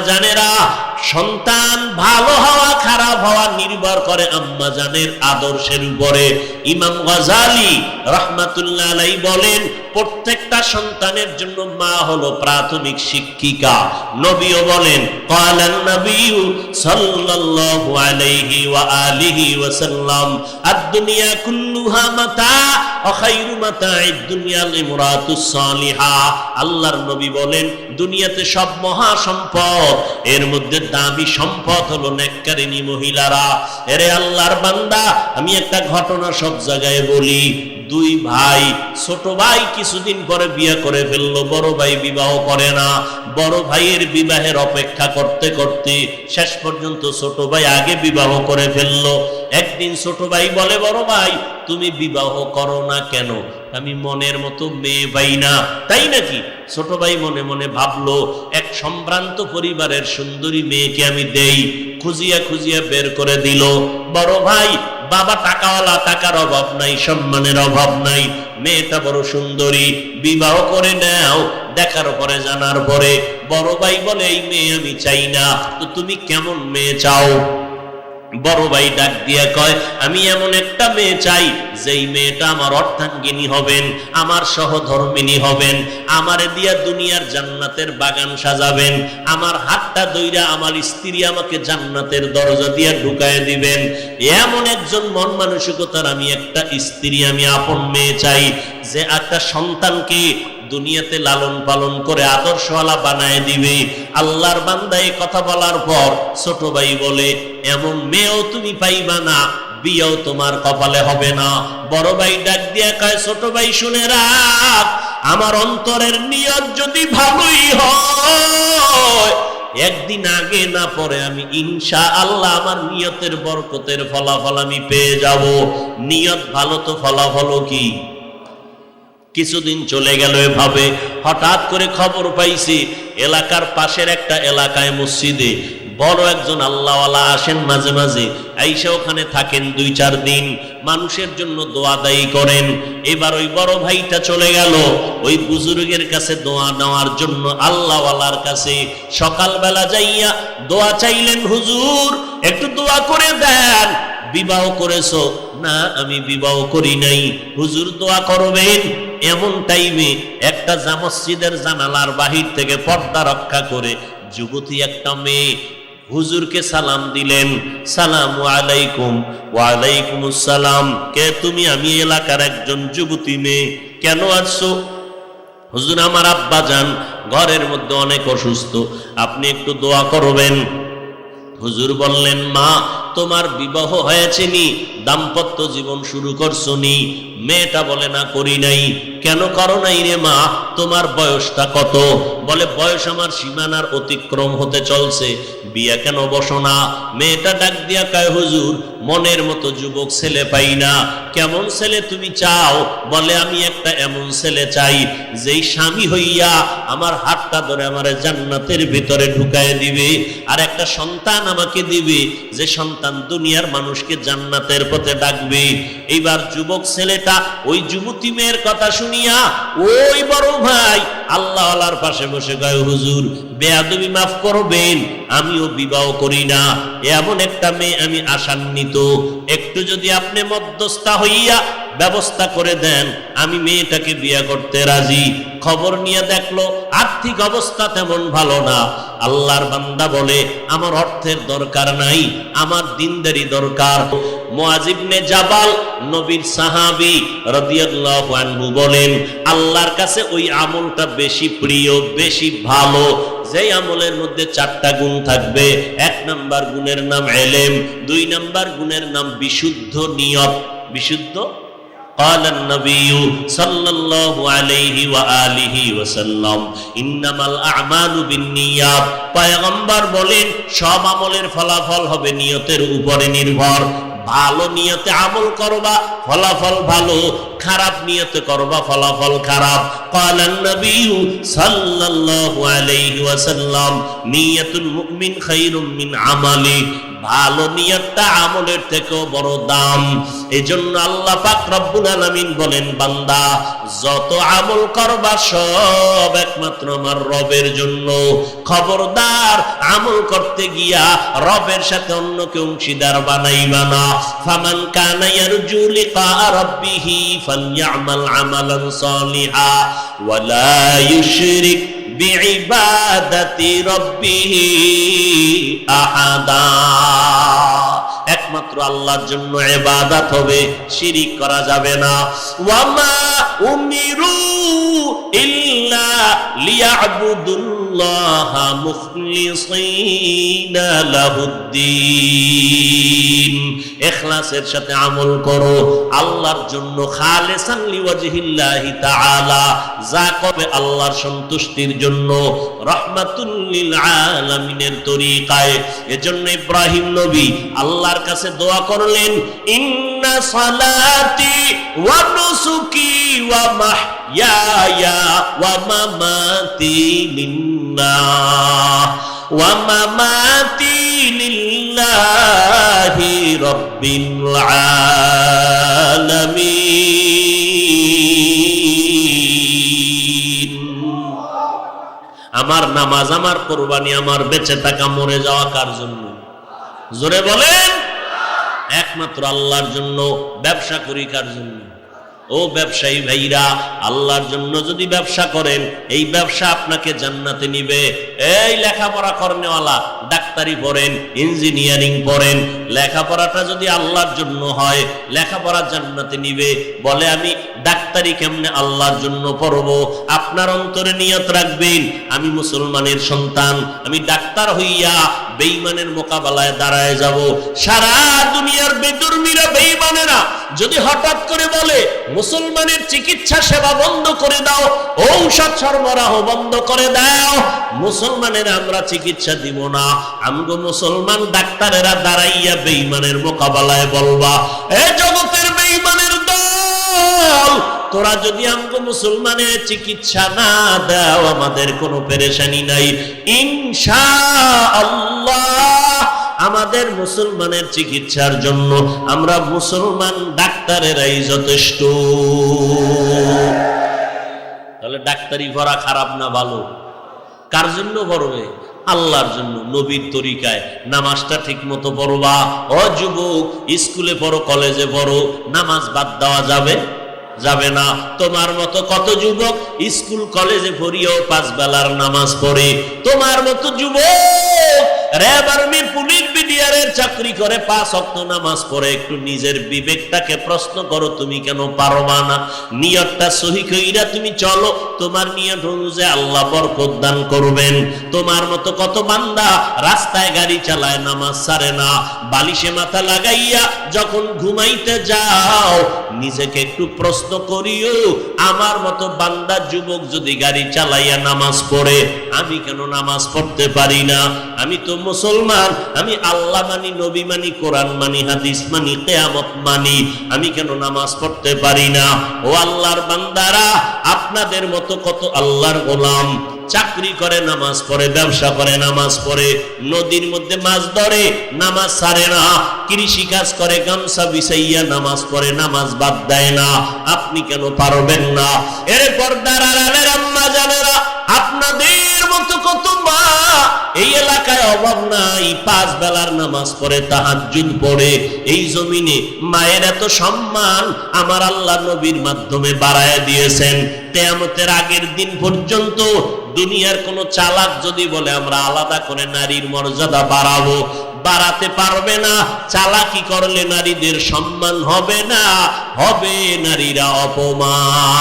জানেরা সন্তান ভালো হওয়া, খারাপ হওয়া নির্ভর করে আম্মা জানের আদর্শের উপরে। ইমাম গজালি রহমাতুল্লাহ আলাই বলেন, প্রত্যেকটা সন্তানের জন্য মা হলো প্রাথমিক শিক্ষিকা। নবীও বলেন কালান নবীউ সাল্লাল্লাহু আলাইহি ওয়া আলিহি ওয়া সাল্লাম আদ-দুনিয়া কুল্লুহা মাতা ওয়া খায়রু মাতা'id দুনিয়া লিমরাতুস সালিহা। আল্লাহর নবী বলেন, দুনিয়াতে সব মহা সম্পদ এর মধ্যে দামি সম্পদ হলো নেককারিনী মহিলারা। এরে আল্লাহর বান্দা, আমি একটা ঘটনা সব জায়গায় বলি। দুই ভাই, ছোট ভাই কিছুদিন পরে বিয়ে করে ফেলল, বড় ভাই বিবাহ করে না। বড় ভাইয়ের বিবাহের অপেক্ষা করতে করতে শেষ পর্যন্ত ছোট ভাই আগে বিবাহ করে ফেলল। একদিন ছোট ভাই বলে, বড় ভাই, তুমি বিবাহ করো না কেন? আমি মনের মতো মেয়ে পাই না, তাই নাকি? ছোট ভাই মনে মনে ভাবলো, এক সম্ভ্রান্ত পরিবারের সুন্দরী মেয়েকে আমি দেই, খুঁজিয়া খুঁজিয়া বের করে দিল। বড় ভাই, বাবা টাকাওয়ালা, টাকার অভাব নাই, সম্মানের অভাব নাই, মেয়েটা বড় সুন্দরী, বিবাহ করে নাও, দেখার পরে জানার পরে, বড় ভাই বলে, এই মেয়ে আমি চাই না, তো তুমি কেমন মেয়ে চাও? বড় ভাই ডাক দিয়া কয়, আমি এমন একটা মেয়ে চাই, যেই মেয়েটা আমার অর্থাঙ্গিনী হবেন, আমার সহধর্মিনী হবেন, আমারে দিয়া দুনিয়ার জান্নাতের বাগান সাজাবেন, আমার হাতটা দইরা আমার স্ত্রী আমাকে জান্নাতের দরজা দিয়া ঢুকায় দিবেন। এমন একজন মন মানসিকতার আমি একটা স্ত্রী, আমি আপন মেয়ে চাই, যে একটা সন্তানকে দুনিয়াতে লালন পালন করে আদর্শওয়ালা বানায় দিবে। আল্লাহর বান্দা এই কথা বলার পর ছোট ভাই বলে, এমন মেয়েও তুমি পাইবা না, বিয়েও তোমার কপালে হবে না। বড় ভাই ডাক দিয়া কয়, ছোট ভাই, শুনে রাখ, আমার অন্তরের নিয়ত যদি ভালোই হয়, একদিন আগে না পরে আমি ইনশা আল্লাহ আমার নিয়তের বরকতের ফলাফল আমি পেয়ে যাব। নিয়ত ভালো তো ফলাফল কি? কিছুদিন চলে গেল এভাবে। হঠাৎ করে খবর পাইছি, এলাকার পাশের একটা এলাকায় মসজিদে বড় একজন আল্লাহওয়ালা আসেন মাঝে মাঝে। আইসা ওখানে থাকেন দুই চার দিন, মানুষের জন্য দোয়া দায়ী করেন। এবার ওই বড় ভাইটা চলে গেল। ওই বুজুর্গের কাছে দোয়া নেওয়ার জন্য আল্লাহওয়ালার কাছে সকালবেলা যাইয়া দোয়া চাইলেন, হুজুর, একটু দোয়া করে দেন। বিবাহ করেছ? না, আমি বিবাহ করি নাই। হুজুর দোয়া করবেন। এমন টাইমে একটা জামসজিদের জানালার বাহির থেকে পর্দা রক্ষা করে যুবতী একটা মেয়ে হুজুরকে সালাম দিলেন। সালাম আলাইকুম। ওয়ালাইকুম সালাম কে তুমি? আমি এলাকার একজন যুবতী মেয়ে। কেন আসছো? হুজুর, আমার আব্বা যান। ঘরের মধ্যে অনেক অসুস্থ। আপনি একটু দোয়া করবেন। হুজুর বললেন, মা, তোমার বিবাহ হয়েছে নি? দাম্পত্য জীবন শুরু করছ নি? মেয়েটা বলে, না, করি নাই। কেন করো নাই রে মা? তোমার বয়সটা কত? বলে, বয়স আমার সীমানার অতিক্রম হতে চলছে। বিয়া কেন বসো না? মেয়েটা ডাক দিয়া কায়, হুজুর, মনের মতো যুবক ছেলে পাই না। কেমন ছেলে তুমি চাও? বলে, আমি একটা এমন ছেলে চাই, যেই স্বামী হইয়া আমার হাতটা ধরে আমার জান্নাতের ভিতরে ঢুকায় দিবে। আর একটা সন্তান আমাকে দিবে, যে সন্তান দুনিয়ার মানুষকে জান্নাতের পথে ডাকবে। এইবার যুবক ছেলেটা ওই যুবতী মেয়ের কথা শুনিয়া, ওই বড় ভাই আল্লাহ আল্লাহর পাশে বসে গায়ে হুজুর, বেয়াদবি মাফ করবেন, আমিও বিবাহ করি না। এমন একটা মেয়ে আমি আশান্বিত। একটু যদি আপনি মধ্যস্থা হইয়া ব্যবস্থা করে দেন, আমি মেয়েটাকে বিয়ে করতে রাজি। খবর নিয়ে দেখল, আর্থিক অবস্থা তেমন ভালো না। আল্লাহর বান্দা বলে, আমার অর্থের দরকার নাই, আমার দিনদারি দরকার। মুআজিবনে জাবাল নবীর সাহাবী রাদিয়াল্লাহু আনহু বলেন আল্লাহর কাছে ওই আমলটা বেশি প্রিয় বেশি ভালো যেই আমলের মধ্যে চারটা গুণ থাকবে এক নাম্বার গুণের নাম এলেম দুই নাম্বার গুণের নাম বিশুদ্ধ নিয়ত বিশুদ্ধ قال النبي صلى الله عليه وآله وسلم إنما الأعمال بالنيات পয়গম্বর বলেন সব আমলের ফলাফল হবে নিয়তের উপরে নির্ভর ভালো নিয়তে আমল করবা ফলাফল ভালো। খারাপ নিয়ত করবা ফলাফল খারাপ। কালান সাল্লাল্লাহু আলাইহি ওয়াসাল্লাম, নিয়াতুল মুমিন মিন আমালি। ভালো নিয়তটা আমলের থেকেও বড় দাম। এই জন্য আল্লাহ পাক রব্বুল বলেন, বান্দা, যত আমল করবা সব একমাত্র আমার রবের জন্য। খবরদার আমল করতে গিয়া রবের সাথে অন্য কেউ অংশীদার বানাইবা না। ফামান কানায়ারজু লিকা রাব্বিহি ফালইআমাল عملا صالحا ولا يشرك بعبادة ربه أحدا একমাত্র আল্লাহর জন্য ইবাদত হবে, শিরিক করা যাবে না। ওয়ামা উমিরু সাথে আমল করো, আল্লাহর জন্য লিওয়াজহিল্লাহি তাআলা, যা আল্লাহর সন্তুষ্টির জন্য, রহমাতুল লিল আলামিনের তরিকায়। এজন্য ইব্রাহিম নবী আল্লাহর কাছে দোয়া করলেন, ইন্না সালাতি ওয়া নুসুকি ওয়া ওয়া মামাতি লিল্লাহ ওয়া মামাতি লিল্লাহি রাব্বিল আলামিন আমার নামাজ, আমার কোরবানি, আমার বেঁচে থাকা, মরে যাওয়া কার জন্য? জোরে বলেন, একমাত্র আল্লাহর জন্য, ব্যবসা করি কার জন্য? ও ব্যবসায়ী ভাইরা, আল্লাহর জন্য যদি ব্যবসা করেন, এই ব্যবসা আপনাকে জান্নাতে নিবে। এই লেখাপড়া করনেওয়ালা, ডাক্তারি পড়েন, ইঞ্জিনিয়ারিং পড়েন, লেখাপড়াটা যদি আল্লাহর জন্য হয়, লেখাপড়া জান্নাতে নিবে। বলে, আমি ডাক্তারি কেমনে আল্লাহর জন্য পড়ব? আপনার অন্তরে নিয়ত রাখবেন, আমি মুসলমানের সন্তান, আমি ডাক্তার হইয়া বেঈমানের মোকাবেলায় দাঁড়ায় যাব। সারা দুনিয়ার বেদুর্মীরা, বেঈমানেরা যদি হঠাৎ করে বলে মুসলমানের চিকিৎসা সেবা বন্ধ করে দাও, ঔষধ সরবরাহ বন্ধ করে দাও। মুসলমানের আমরা চিকিৎসা দিব না। আমগো মুসলমান ডাক্তারেরা দাঁড়াইয়া বেঈমানের মোকাবেলায় বলবা, এ জগতের বেঈমানের দল, তোরা যদি আমগো মুসলমানের চিকিৎসা না দাও, আমাদের কোনো পেরেশানি নাই। ইনশা আল্লাহ আমাদের মুসলমানের চিকিৎসার জন্য আমরা মুসলমান ডাক্তারেরাই যথেষ্ট। তাহলে ডাক্তারি পড়া খারাপ না ভালো? কার জন্য পড়বে আল্লাহর জন্য, নবীর তরিকায়। নামাজটা ঠিক মতো পড়বা? ও যুবক, স্কুলে পড়ো, কলেজে পড়ো, নামাজ বাদ দেওয়া যাবে? যাবে না। তোমার মতো কত যুবক স্কুল, কলেজে পড়িয়েও পাঁচ বেলার নামাজ পড়ে? তোমার মতো যুবক র্যাব আর্মি পুলিশ বিডিআরের চাকরি করে, পাঁচ অক্ত নামাজ পড়ে, একটু নিজের বিবেকটাকে প্রশ্ন করো, তুমি কেন পারবা না? নিয়তটা সহি কইরা তুমি চলো, তোমার নিয়ত অনুযায়ী আল্লাহ বরকত দান করবেন। তোমার মতো কত বান্দা রাস্তায় গাড়ি চালায়, নামাজ না। বালিশে মাথা লাগাইয়া যখন ঘুমাইতে যাও, নিজেকে একটু প্রশ্ন করিও, আমার মতো বান্দা যুবক যদি গাড়ি চালাইয়া নামাজ পড়ে, আমি কেন নামাজ পড়তে পারি না? আমি তো মুসলমান, আমি আল্লাহ মানি, নবী মানি, কোরআন মানি, হাদিস মানি, কেয়ামত মানি, আমি কেন নামাজ পড়তে পারি না? ও আল্লাহর বান্দারা, আপনাদের মতো কত আল্লাহর গোলাম। চাকরি করে, নামাজ পড়ে, ব্যবসা করে, নামাজ পড়ে, নদীর মধ্যে মাছ ধরে, নামাজ ছাড়ে না। কৃষি কাজ করে, গামছা বিছাইয়া নামাজ পড়ে, নামাজ বাদ দেয় না। আপনি কেন পারবেন না? এরপর দাঁড়ালের আপনাদের মতো কত এই এলাকায় অভাব নাই, পাঁচ বেলার নামাজ পড়ে, তাহাজ্জুদ পড়ে, এই জমিনে মায়ের এত সম্মান, আমার আল্লাহ নবীর মাধ্যমে বাড়ায় দিয়েছেন। তেয়ামতের আগের দিন পর্যন্ত দুনিয়ার কোন চালাক যদি বলে, আমরা আলাদা করে নারীর মর্যাদা বাড়াবো। বাড়াতে পারবে না, চালাকি করলে নারীদের সম্মান হবে না, হবে নারীরা অপমান।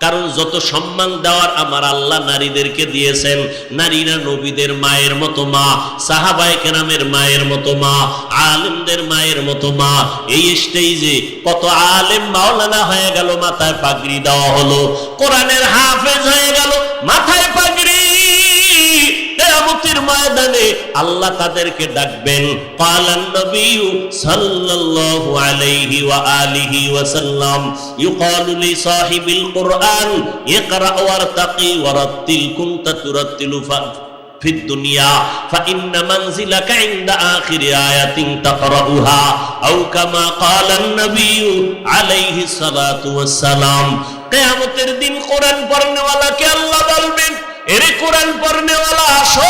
কারণ যত সম্মান দেওয়ার আমার আল্লাহ নারীদেরকে দিয়েছেন, নারীরা নবীদের মায়ের মতো মা, সাহাবায় কেরামের মায়ের মতো মা, আলেমদের মায়ের মতো মা। এই স্টেজে কত আলেম মাওলানা হয়ে গেল, মাথায় পাগড়ি দেওয়া হলো, কোরআনের হাফেজ হয়ে গেল, মাথায় পাগড়ি। কেয়ামতের ময়দানে আল্লাহ তাদেরকে ডাকবেন কালান নবী সাল্লাল্লাহু আলাইহি ওয়া আলিহি ওয়া সাল্লাম ইউকালু লি সাহিবিল কুরআন ইকরা ওয়ারতাকি ওয়ারাত্তিল কুনতা তুরাত্তিলু في الدنيا فإن منزلك عند آخر آية تقرأها أو كما قال النبي عليه الصلاة والسلام কেয়ামতের দিন কোরআন পড়নেওয়ালাকে আল্লাহ বলবেন এরে কোরআন পড়নেওয়ালা আসো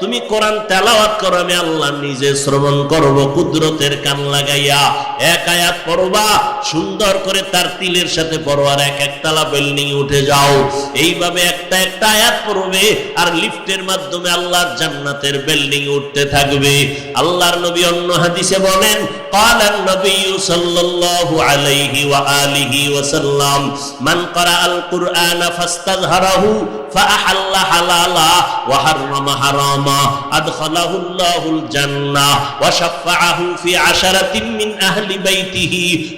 তুমি কোরআন তেলাওয়াত করো আমি আল্লাহ নিজে শ্রবণ করব কুদরতের কান লাগাইয়া এক আয়াত পড়বা সুন্দর করে তার তিলের সাথে পড়ো আর এক একতলা বিল্ডিং উঠে যাও এইভাবে একটা একটা আয়াত পড়বে আর লিফটের মাধ্যমে আল্লাহর জান্নাতের বিল্ডিং উঠতে থাকবে আল্লাহর নবী অন্য হাদিসে বলেন قال النبي صلى الله عليه وآله وسلم من قرأ القرآن فاستظهره فأحل حلالا وحرم حراما أدخله الله الجنة وشفعه في عشرة من أهل بيته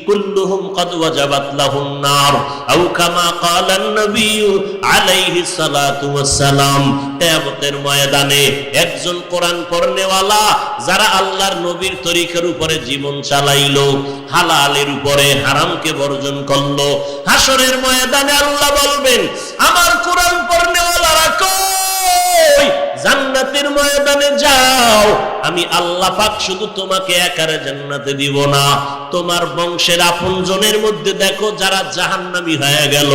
كلهم قد وجبت له النار أو كما قال النبي عليه الصلاة والسلام কেয়ামতের ময়দানে একজন কোরআন পড়নেওয়ালা যারা আল্লাহর নবীর তরিকার উপরে জীবন চালাইলো হালালের উপরে হারামকে বর্জন করলো হাসরের ময়দানে আল্লাহ বলবেন আমার কোরআন পড়নেওয়ালারা কই জান্নাতের ময়দানে যাও। আমি আল্লাহ পাক শুধু তোমাকে একারে জান্নাতে দিব না। তোমার বংশের আপনজনের মধ্যে দেখো, যারা জাহান্নামী হয়ে গেল,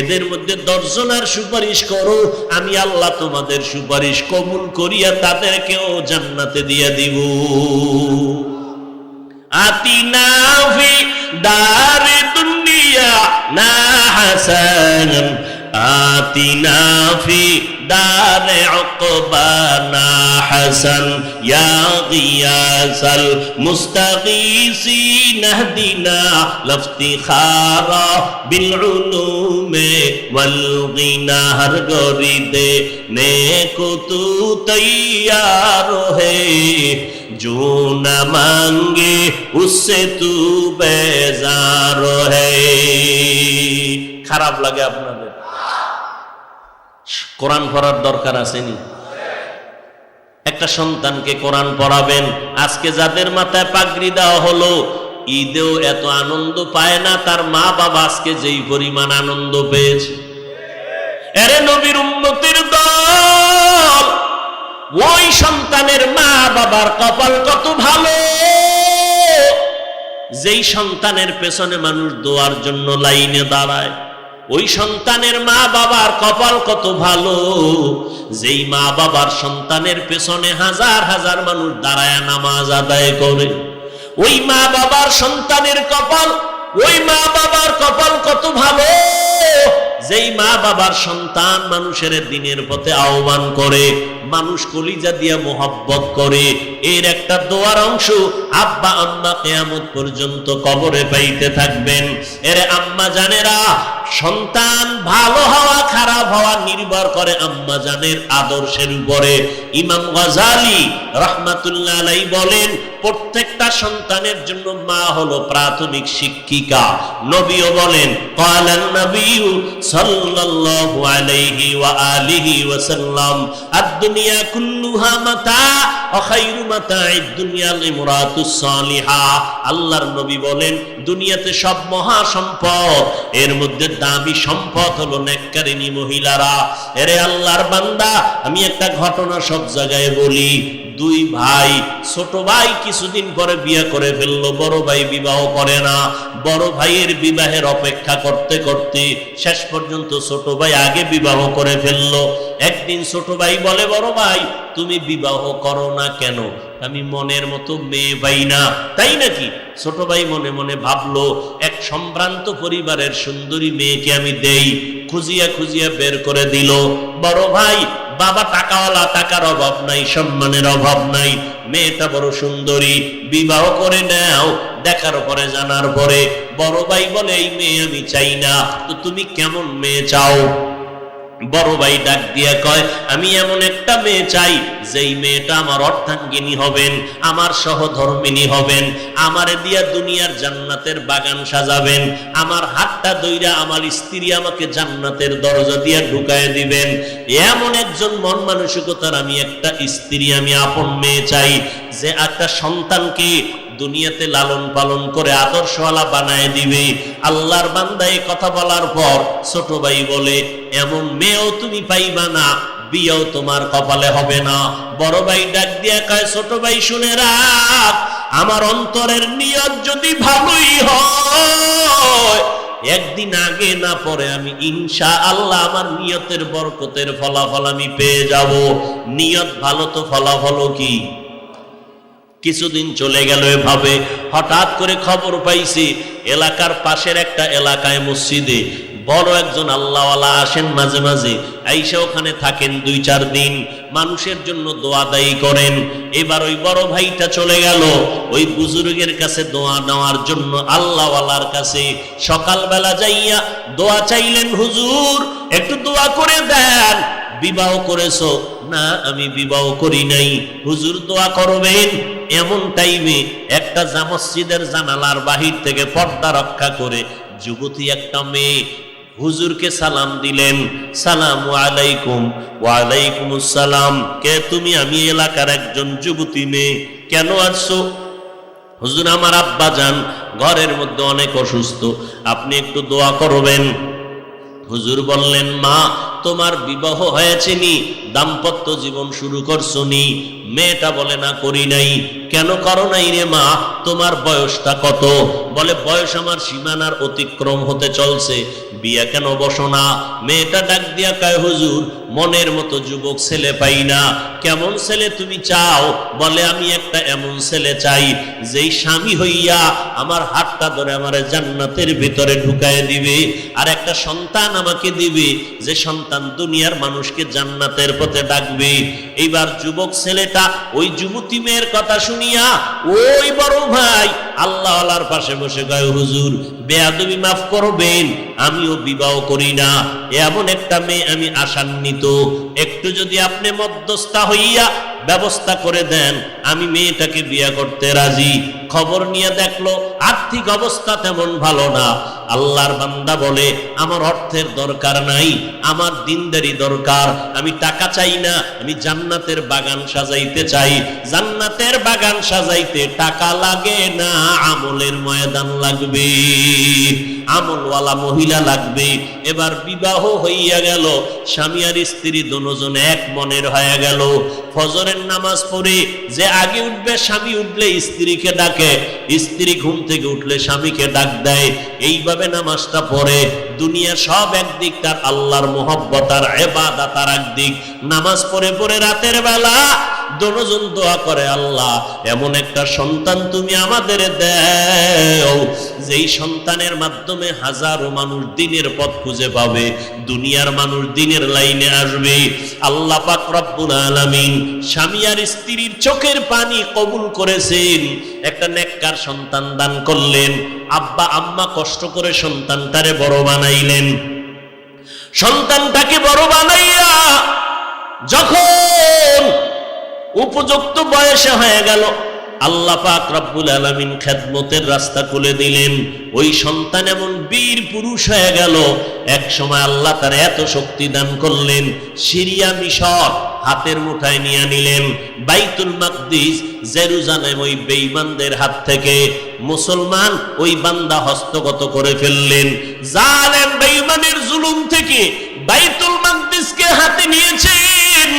এদের মধ্যে দশজনের সুপারিশ করো। আমি আল্লাহ তোমাদের সুপারিশ কবুল করিয়া তাদেরকেও জান্নাতে দিয়ে দিব। আতিনা ফি দারে দুনিয়া না হাসান আতিনা ফি دار عقبانا حسن يا غياث المستغيثين اهدنا لافتخار بالعلوم والغنى هر غريده نیکو تو تیار ہے جو نہ مانگے اس سے تو بیزار ہے খারাপ লাগে আপনার কোরআন পড়ার দরকার আসেনি। একটা সন্তানকে কোরআন পড়াবেন, আজকে যাদের মাথায় পাগড়ি দেওয়া হলো, ঈদেও এত আনন্দ পায় না, তার মা বাবা আজকে যেই পরিমাণ আনন্দ পেয়েছে। এরে নবীর উন্নতির দল, ওই সন্তানের মা বাবার কপাল কত ভালো? যেই সন্তানের পেছনে মানুষ দোয়ার জন্য লাইনে দাঁড়ায়। ওই সন্তানের মা বাবার কপাল কত ভালো। যেই মা বাবার সন্তানের পেছনে হাজার হাজার মানুষ দাঁড়ায় নামাজ আদায় করে। ওই মা বাবার সন্তানের কপাল, ওই মা বাবার কপাল কত ভালো। যেই মা বাবার সন্তান মানুষের দিনের পথে আহ্বান করে। মানুষ কলিজা দিয়া মোহাব্বত করে। এর একটা দোয়ার অংশ, আব্বা আম্মা কেয়ামত পর্যন্ত কবরে পাইতে থাকবেন। এর আম্মা জানেরা, সন্তান ভালো হওয়া, খারাপ হওয়া নির্ভর করে আম্মা জানের আদর্শের উপরে। ইমাম গজালি রহমাতুল্লাহ আলাই বলেন, প্রত্যেকটা সন্তানের জন্য মা হলো প্রাথমিক শিক্ষিকা। নবীও বলেন কালান নবীউ সাল্লাল্লাহু আলাইহি ওয়া আলিহি ওয়া সাল্লাম আদ-দুনিয়া কুল্লুহা মাতা অখাইরু মাতা দুনিয়া সালিহা। আল্লাহর নবী বলেন, দুনিয়াতে সব মহা সম্পদ, এর মধ্যে দামি সম্পদ হলো নেককারিনী মহিলারা। এরে আল্লাহর বান্দা, আমি একটা ঘটনা সব জায়গায় বলি। দুই ভাই, ছোট ভাই কিছুদিন পরে বিয়ে করে ফেলল, বড় ভাই বিবাহ করে না। বড় ভাইয়ের বিবাহের অপেক্ষা করতে করতে শেষ পর্যন্ত ছোট ভাই আগে বিবাহ করে ফেলল। একদিন ছোট ভাই বলে, বড় ভাই, তুমি বিবাহ করো না কেন? আমি মনের মতো মেয়ে পাই না। তাই নাকি? ছোট ভাই মনে মনে ভাবলো, এক সম্ভ্রান্ত পরিবারের সুন্দরী মেয়েকে আমি দেই। খুঁজিয়া খুঁজিয়া বের করে দিল। বড় ভাই বাবা টাকাওয়ালা, টাকার অভাব নাই, সম্মানের অভাব নাই। মেয়েটা বড় সুন্দরী, বিবাহ করে নাও, দেখার পরে জানার পরে, বড় ভাই বলে, এই মেয়ে আমি চাই না। তো তুমি কেমন মেয়ে চাও? বড় ভাই ডাক দিয়া কয়, আমি এমন একটা মেয়ে চাই, যেই মেয়েটা আমার অর্থাঙ্গিনী হবেন, আমার সহধর্মিনী হবেন, আমার দিয়া দুনিয়ার জান্নাতের বাগান সাজাবেন, আমার হাতটা দইরা আমার স্ত্রী আমাকে জান্নাতের দরজা দিয়া ঢুকায় দিবেন। এমন একজন মন মানসিকতার আমি একটা স্ত্রী, আমি আপন মেয়ে চাই, যে একটা সন্তানকে দুনিয়াতে লালন পালন করে আদর্শওয়ালা বানায় দিবে। আল্লাহর বান্দা এই কথা বলার পর ছোট ভাই বলে, এমন মেয়েও তুমি পাইবা না, বিয়েও তোমার কপালে হবে না। বড় ভাই ডাক দিয়া কয়, ছোট ভাই, শুনে রাখ, আমার অন্তরের নিয়ত যদি ভালোই হয়, একদিন আগে না পরে আমি ইনশা আল্লাহ আমার নিয়তের বরকতের ফলাফল আমি পেয়ে যাব। নিয়ত ভালো তো ফলাফল কি? কিছুদিন চলে গেল এভাবে। হঠাৎ করে খবর পাইছি, এলাকার পাশের একটা এলাকায় মসজিদে বড় একজন আল্লাহওয়ালা আসেন মাঝে মাঝে। আইসা ওখানে থাকেন দুই চার দিন, মানুষের জন্য দোয়া দায়ী করেন। এবার ওই বড় ভাইটা চলে গেল। ওই বুজুর্গের কাছে দোয়া নেওয়ার জন্য আল্লাহওয়ালার কাছে সকালবেলা যাইয়া দোয়া চাইলেন, হুজুর, একটু দোয়া করে দেন। বিবাহ করেছ? না, আমি বিবাহ করি নাই। হুজুর, দোয়া করবেন? এমন টাইমে একটা মসজিদের জানালার বাহির থেকে পর্দা রক্ষা করে যুবতী একটা মেয়ে হুজুরকে সালাম দিলেন, সালাম আলাইকুম ওয়ালাইকুম আসসালাম কে তুমি? আমি এলাকার একজন যুবতী মেয়ে, কেন আসছো? হুজুর, আমার আব্বা যান, ঘরের মধ্যে অনেক অসুস্থ, আপনি একটু দোয়া করবেন? হুজুর বললেন, মা তোমার বিবাহ হয়েছে নি? দাম্পত্য জীবন শুরু করছ নি? মেয়েটা বলে, না, করি নাই। কেন করো নাই রে মা? তোমার বয়সটা কত? বলে, বয়স আমার সীমানার অতিক্রম হতে চলছে। বিয়া কেন বসো না? মেয়েটা ডাক দিয়া কায়, হুজুর, মনের মতো যুবক ছেলে পাই না। কেমন ছেলে তুমি চাও? বলে, আমি একটা এমন ছেলে চাই, যেই স্বামী হইয়া আমার হাতটা ধরে আমার জান্নাতের ভিতরে ঢুকায় দিবে, আর একটা সন্তান আমাকে দিবে। যে সন্তান দুনিয়ার মানুষকে জান্নাতের পথে ডাকবে। এইবার যুবক ছেলেটা ওই যুবতী মেয়ের কথা শুনিয়া, ওই বড় ভাই আল্লাহ আল্লাহর পাশে বসে গায় হুজুর, বেয়াদবি মাফ করবেন, আমিও বিবাহ করি না। এমন একটা মেয়ে আমি আশান্বিত। একটু যদি আপনি মধ্যস্থা হইয়া ব্যবস্থা করে দেন, আমি মেয়েটাকে বিয়ে করতে রাজি। খবর নিয়ে দেখল, আর্থিক অবস্থা তেমন ভালো না। আল্লাহর বান্দা বলে, আমার অর্থের দরকার নাই, আমার দিনদারি দরকার, আমি টাকা চাই না, আমি জান্নাতের বাগান সাজাইতে চাই। জান্নাতের বাগান সাজাইতে টাকা লাগে না, আমলের ময়দান লাগবে। আমলওয়ালা মহিলা লাগবে। এবার বিবাহ হইয়া গেল, স্বামী আর স্ত্রী দুজন এক মনের হয়ে গেল। ফজরের নামাজ পড়ি যে আগে উঠবে, স্বামী উঠলে স্ত্রীকে ডাকে। স্ত্রী ঘুম থেকে উঠলে স্বামীকে ডাক দেয়। এইভাবে নামাজটা পড়ে। দুনিয়ার সব একদিক তার আল্লাহর মোহব্বত আর এবাদা তার একদিক। নামাজ পড়ে পড়ে রাতের বেলা দনোজন দোয়া করে, আল্লাহ, এমন একটা সন্তান তুমি আমাদের দেও, যেই সন্তানের মাধ্যমে হাজারো মানুষ দিনের পথ খুঁজে পাবে, দুনিয়ার মানুষ দিনের লাইনে আসবে। আল্লাহ পাক রব্বুল আলামিন স্বামী আর স্ত্রীর চোখের পানি কবুল করেছেন। একটা নেককার সন্তান দান করলেন। আব্বা, আম্মা কষ্ট করে সন্তানটারে বড় বানাইলেন। সন্তানটাকে বড় বানাইয়া যখন উপযুক্ত বয়সে হয়ে গেল। আল্লাহ পাক রব্বুল আলামিন খেদমতের রাস্তা খুলে দিলেন। ওই সন্তান এমন বীর পুরুষ হয়ে গেল। এক সময় আল্লাহ তার এত শক্তি দান করলেন। সিরিয়া মিশর হাতের মুঠায় নিয়ে নিলেন। বাইতুল মাকদিস জেরুজালেম ওই বেঈমানদের হাত থেকে মুসলমান ওই বান্দা হস্তগত করে ফেললেন। জালেম বেঈমানের জুলুম থেকে বাইতুল মাকদিসকে হাতে নিয়েছেন।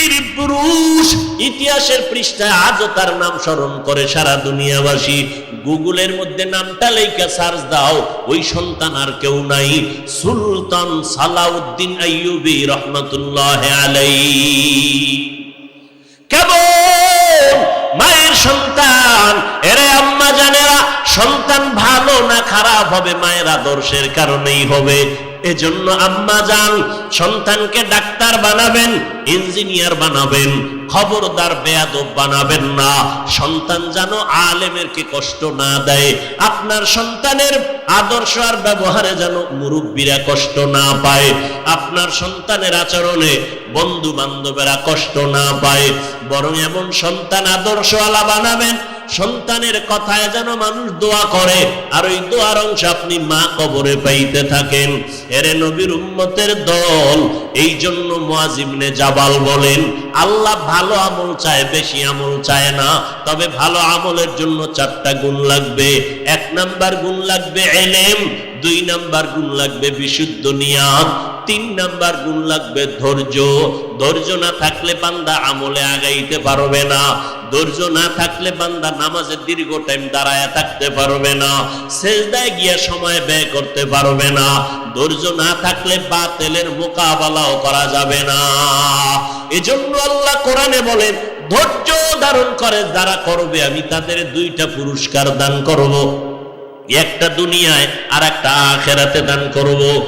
বীর পুরুষ ইতিহাসের পৃষ্ঠায় আজও তার নাম স্মরণ করে সারা দুনিয়াবাসী। গুগলের মধ্যে নামটা লেখা সার্চ দাও, ওই সন্তান আর কেউ নাই। সুলতান সালাউদ্দিন রহমতুল্লাহ আলাই কেবল মায়ের সন্তান। এরে আম্মা জানেরা, সন্তান ভালো না খারাপ হবে মায়ের আদর্শের কারণেই হবে। এজন্য আম্মা যান, সন্তানকে ডাক্তার বানাবেন, ইঞ্জিনিয়ার বানাবেন, খবরদার, বেয়াদব বানাবেন না। সন্তান যেন আলেমেরকে কষ্ট না দেয়, আপনার সন্তানের আদর্শ আর ব্যবহারে যেন মুরব্বীরা কষ্ট না পায়, আপনার সন্তানের আচরণে বন্ধু বান্ধবেরা কষ্ট না পায়, বরং এমন সন্তান আদর্শওয়ালা বানাবেন সন্তানের কথায় যেন মানুষ দোয়া করে, আর ওই দোয়ার অংশ আপনি মা কবরে পাইতে থাকেন। এরে নবীর উম্মতের দল এই জন্য মোয়াজিবনে জাবাল বলেন, আল্লাহ ভালো আমল চায়, বেশি আমল চায় না, তবে ভালো আমলের জন্য চারটা গুণ লাগবে। এক নাম্বার গুণ লাগবে এলেম দুই নাম্বার গুণ লাগবে বিশুদ্ধ নিয়াত তিন নাম্বার গুণ লাগবে ধৈর্য। ধৈর্য না থাকলে বান্দা আমলে আগাইতে পারবে না। ধৈর্য না থাকলে বান্দা নামাজে দীর্ঘ টাইম দাঁড়ায় থাকতে পারবে না। সেজদায় গিয়া সময় ব্যয় করতে পারবে না। ধৈর্য না থাকলে বাতেলের মোকাবেলাও করা যাবে না। এজন্য আল্লাহ কোরআনে বলেন, ধৈর্য ধারণ করে যারা করবে, আমি তাদের দুইটা পুরস্কার দান করব। একটা দুনিয়ায় আর একটা আখেরাতে দান করব।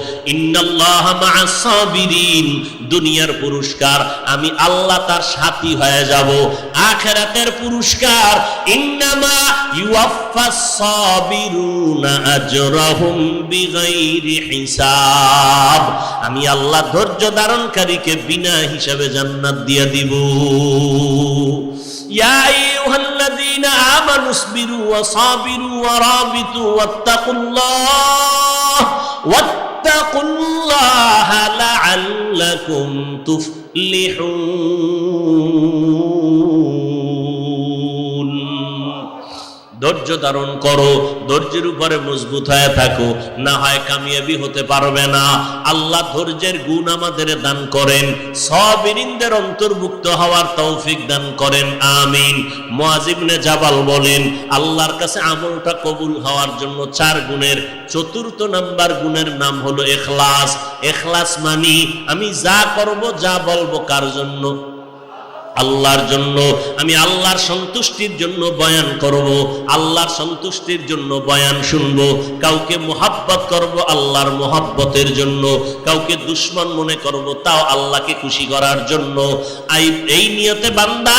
দুনিয়ার পুরস্কার। আমি আল্লাহ তার সাথী হয়ে যাব। আখেরাতের পুরস্কার, ইন্নামা আমি আল্লাহ ধৈর্য ধারণকারীকে বিনা হিসাবে জান্নাত দিয়ে দিব। يا أيها الذين آمنوا اصبروا وصابروا ورابطوا واتقوا الله واتقوا الله لعلكم تفلحون. ধৈর্য ধারণ করো, ধৈর্যের উপরে মজবুত হয়ে থাকো, না হয় কামিয়াবি হতে পারবে না। আল্লাহ ধৈর্যের গুণ আমাদের দান করেন সবিরিনদের অন্তর্ভুক্ত হওয়ার তৌফিক দান করেন, আমিন। মুয়াজিবনে জাবাল বলেন, আল্লাহর কাছে আমলটা কবুল হওয়ার জন্য চার গুণের, চতুর্থ নাম্বার গুণের নাম হলো এখলাস। এখলাস মানি, আমি যা করব, যা বলব কার জন্য? আল্লাহর জন্য, আমি আল্লাহর সন্তুষ্টির জন্য বয়ান করব, আল্লাহর সন্তুষ্টির জন্য বয়ান শুনব, কাউকে মোহাব্বত করব আল্লাহর মোহাব্বতের জন্য, কাউকে দুশ্মন মনে করব তাও আল্লাহকে খুশি করার জন্য। এই নিয়তে বান্দা,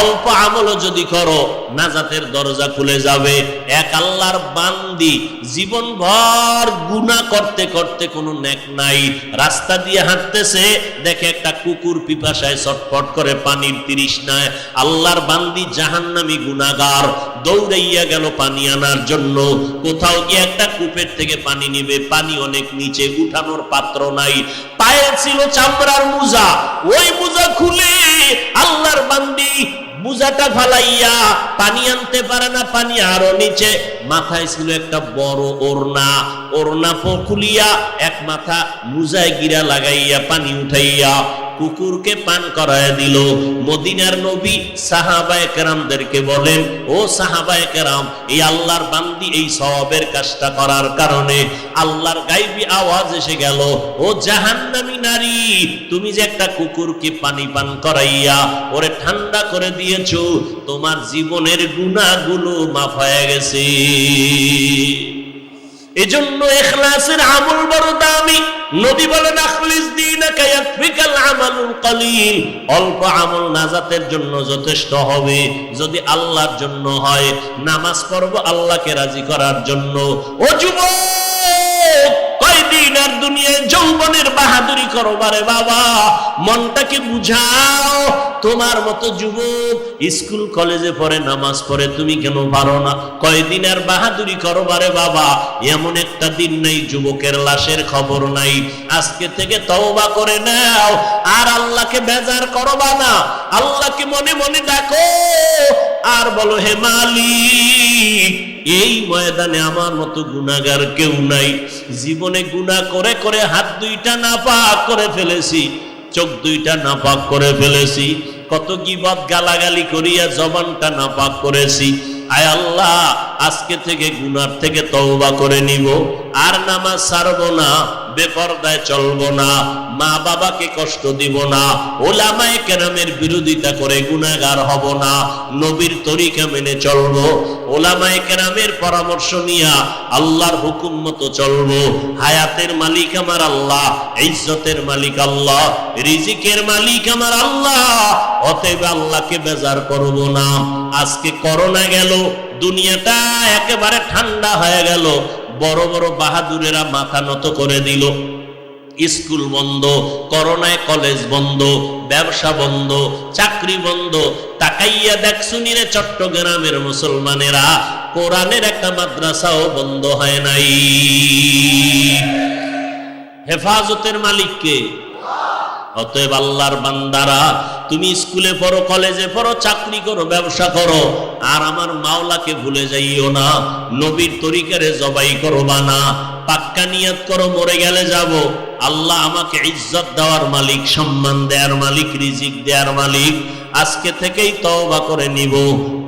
অল্প আমলও যদি করো, নাজাতের দরজা খুলে যাবে। এক আল্লাহর বান্দি জীবন ভর গুনাহ করতে করতে কোনো নেক নাই, রাস্তা দিয়ে হাঁটতেছে, দেখে একটা কুকুর পিপাসায় ছটফট করে পানির তৃষ্ণায় আল্লাহর বান্দি জাহান্নামী গুনাগার দৌড়াইয়া গেল পানি আনার জন্য। কোথাও গিয়ে একটা কূপের থেকে পানি নিবে, পানি অনেক নিচে, উঠানোর পাত্র নাই। পায়ে ছিল চামড়ার মুজা। ওই মুজা খুলে আল্লাহর বান্দি বুজাটা ফালাইয়া পানি আনতে পারে না, পানি আরও নিচে। মাথায় ছিল একটা বড় ওড়না। ওড়না খুলিয়া এক মাথা মুজায় গিরা লাগাইয়া পানি উঠাইয়া কুকুরকে পান করায় দিল। মদিনার নবী সাহাবায়ে কেরামদেরকে বলেন, ও সাহাবায়ে কেরাম, এই আল্লাহর বান্দি এই সওয়াবের কাজটা করার কারণে আল্লাহর গাইবি আওয়াজ এসে গেল, ও জাহান্নামী নারী, তুমি যে একটা কুকুরকে পানি পান করাইয়া ওরে ঠান্ডা করে দিয়েছ, তোমার জীবনের গুনাহগুলো মাফ হয়ে গেছে। এজন্য ইখলাসের আমল বড় দামি। নবী বলেন, আখলিস দীনাকা ইয়াকফিকাল আমালুল কলিল। অল্প আমল নাজাতের জন্য যথেষ্ট হবে। যদি আল্লাহর জন্য হয়, নামাজ পড়ব আল্লাহকে রাজি করার জন্য। ও যুবক কয়দিন আর দুনিয়ায় যৌবনের বাহাদুরি করো। বারে বাবা, মনটাকে বুঝাও। তোমার মতো যুবক স্কুল, কলেজে পড়ে, নামাজ পড়ে, তুমি কেন পারো না? কয়দিন আর বাহাদুরি করো বারে বাবা? এমন একটা দিন নেই, যুবকের লাশের খবর নাই। আজকে থেকে তওবা করে নাও। আর আল্লাহকে বেজার করবা না? আল্লাহকে মনে মনে ডাকো। আর বলো, হে মালিক এই ময়দানে আমার মতো গুণাগার কেউ নাই। জীবনে গুণা করে করে হাত দুইটা নাপাক করে ফেলেছি, চোখ দুইটা নাপাক করে ফেলেছি, কত কি গিবত গালাগালি করিয়া জবানটা নাপাক করেছি। আয় আল্লাহ, আজকে থেকে গুনার থেকে তওবা করে নিব, আর নামাজ সারব না। বেপরদায় চলবো না, মা বাবাকে কষ্ট দিব না, ওলামায়ে কেরামের বিরোধিতা করে গুনাহগার হব না, নবীর তরিকা মেনে চলবো, ওলামায়ে কেরামের পরামর্শ নিয়া আল্লাহর হুকুম মতো চলবো, হায়াতের মালিক আমার আল্লাহ, ইজ্জতের মালিক আল্লাহ, রিজিকের মালিক আমার আল্লাহ, অতএব আল্লাহকে বেজার করব না। আজকে করোনা গেল, দুনিয়াটা একেবারে ঠান্ডা হয়ে গেল বড় বড় বাহাদুরেরা মাথা নত করে দিল। স্কুল বন্ধ, করোনায় কলেজ বন্ধ, ব্যবসা বন্ধ, চাকরি বন্ধ। তাকাইয়া দেখ শুনিরে চট্টগ্রামের মুসলমানেরা, কোরআনের একটা মাদ্রাসাও বন্ধ হয় নাই। হেফাজতের মালিককে? অতএব আল্লাহর বান্দারা তুমি স্কুলে পড়ো, কলেজে পড়ো, চাকরি করো, ব্যবসা করো, আর আমার মাওলাকে ভুলে যাইও না। নবীর তরিকারে জবাই করবা না। পাক্কা নিয়ত করো, মরে গেলে যাব। আল্লাহ আমাকে ইজ্জত দেওয়ার মালিক, সম্মান দেওয়ার মালিক, রিজিক দেওয়ার মালিক। আজকে থেকেই তওবা করে নিব।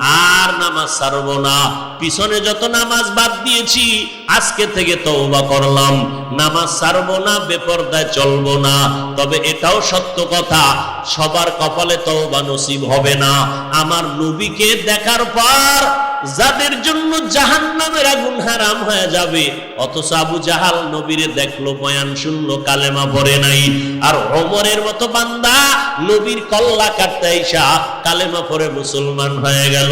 আর নামাজ ছাড়ব না। পিছনে যত নামাজ বাদ দিয়েছি, আজকে থেকে তওবা করলাম। নামাজ ছাড়ব না, বেপরদায় চলবো না। তবে এটাও সত্য কথা, সবার কপালে তওবা নসিব হবে না। আমার নবীকে দেখার পর যাদের জন্য জাহান্নামের আগুন হারাম হয়ে যাবে, অথচ আবু জাহাল নবীরে দেখল, বয়ান শুনলো, কালেমা পড়ে নাই। আর ওমরের মতো বান্দা নবীর কল্লা কাটতে আইসা কালেমা পড়ে মুসলমান হয়ে গেল।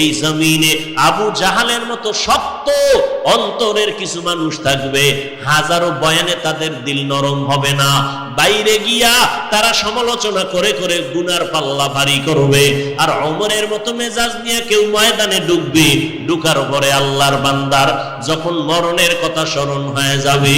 এই জমিনে আবু জাহালের মতো শক্ত অন্তরের কিছু মানুষ থাকবে, হাজারো বয়ানে তাদের দিল নরম হবে না। বাইরে গিয়া তারা সমালোচনা করে করে গুনার পাল্লা ভারী করবে। আর অমরের মতো মেজাজ নিয়ে কেউ ময়দানে ডুববে। ডুকার পরে আল্লাহর বান্দার যখন মরণের কথা স্মরণ হয়ে যাবে,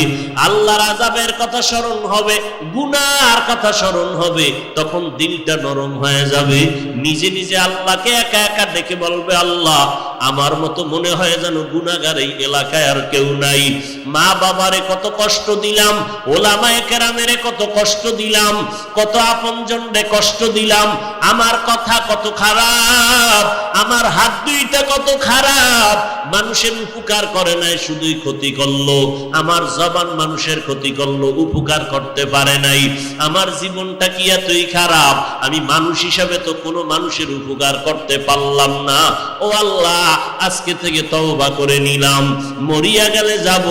আল্লাহর আজাবের কথা স্মরণ হবে, গুনার কথা স্মরণ হবে, তখন দিলটা নরম হয়ে যাবে। নিজে নিজে আল্লাহকে একা একা ডেকে বলবে, আল্লাহ, আমার মতো মনে হয় যেন গুনাগার এই এলাকায় আর কেউ নাই। মা বাবারে কত কষ্ট দিলাম, ওলামায়ে কেরামেরে কত কষ্ট দিলাম, কত আপনজনরে কষ্ট দিলাম, আমার কথা কত খারাপ, আমার হাত দুইটা কত খারাপ। মানুষের উপকার করে নাই, শুধুই ক্ষতি করল। আমার জবান মানুষের ক্ষতি করল, উপকার করতে পারে নাই। আমার জীবনটা কি এতই খারাপ? আমি মানুষ হিসাবে তো কোনো মানুষের উপকার করতে পারলাম না। ও আল্লাহ, আজকে থেকে তওবা করে নিলাম। মরিয়া গেলে যাব,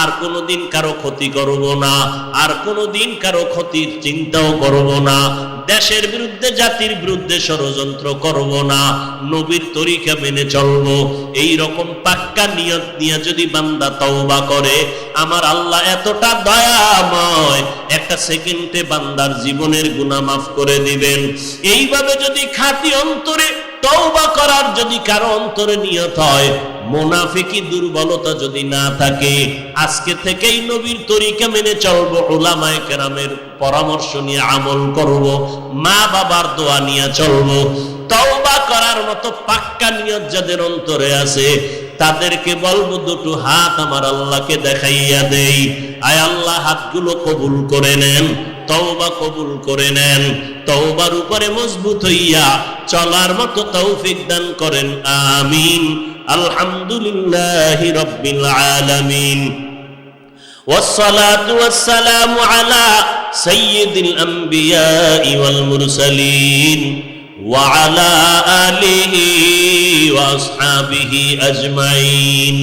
আর কোনোদিন কারও ক্ষতি করব না। আর কোনোদিন কারও ক্ষতির চিন্তাও করব না। দেশের বিরুদ্ধে, জাতির বিরুদ্ধে ষড়যন্ত্র করব না। নবীর তরিকা মেনে চলবো। এই রকম পাক্কা নিয়ত নিয়ে যদি বান্দা তওবা করে, আমার আল্লাহ এতটা দয়াময়, একটা সেকেন্ডে বান্দার জীবনের গুনাহ মাফ করে দিবেন। এইভাবে যদি খাঁটি অন্তরে তওবা করার যদি কারও অন্তরে নিয়ত হয় মোনাফিকি দুর্বলতা যদি না থাকে, আজকে থেকেই নবীর তরিকা মেনে চলবো ওলামায়ে কেরামের পরামর্শ নিয়ে আমল করব, মা বাবার দোয়া নিয়ে চলবো, তওবা করার মতো পাক্কা নিয়ত যাদের অন্তরে আছে, তাদেরকে বলব, দুটো হাত আমার আল্লাহকে দেখাইয়া দেই। আয় আল্লাহ, হাতগুলো কবুল করে নেন, তওবা কবুল করে নেন, তওবার উপরে মজবুত হইয়া চলার মতো তৌফিক দান করেন, আমিন। আলহামদুলিল্লাহি রাব্বিল আলামিন والصلاة والسلام على سيد الأنبياء والمرسلين وعلى آله وأصحابه أجمعين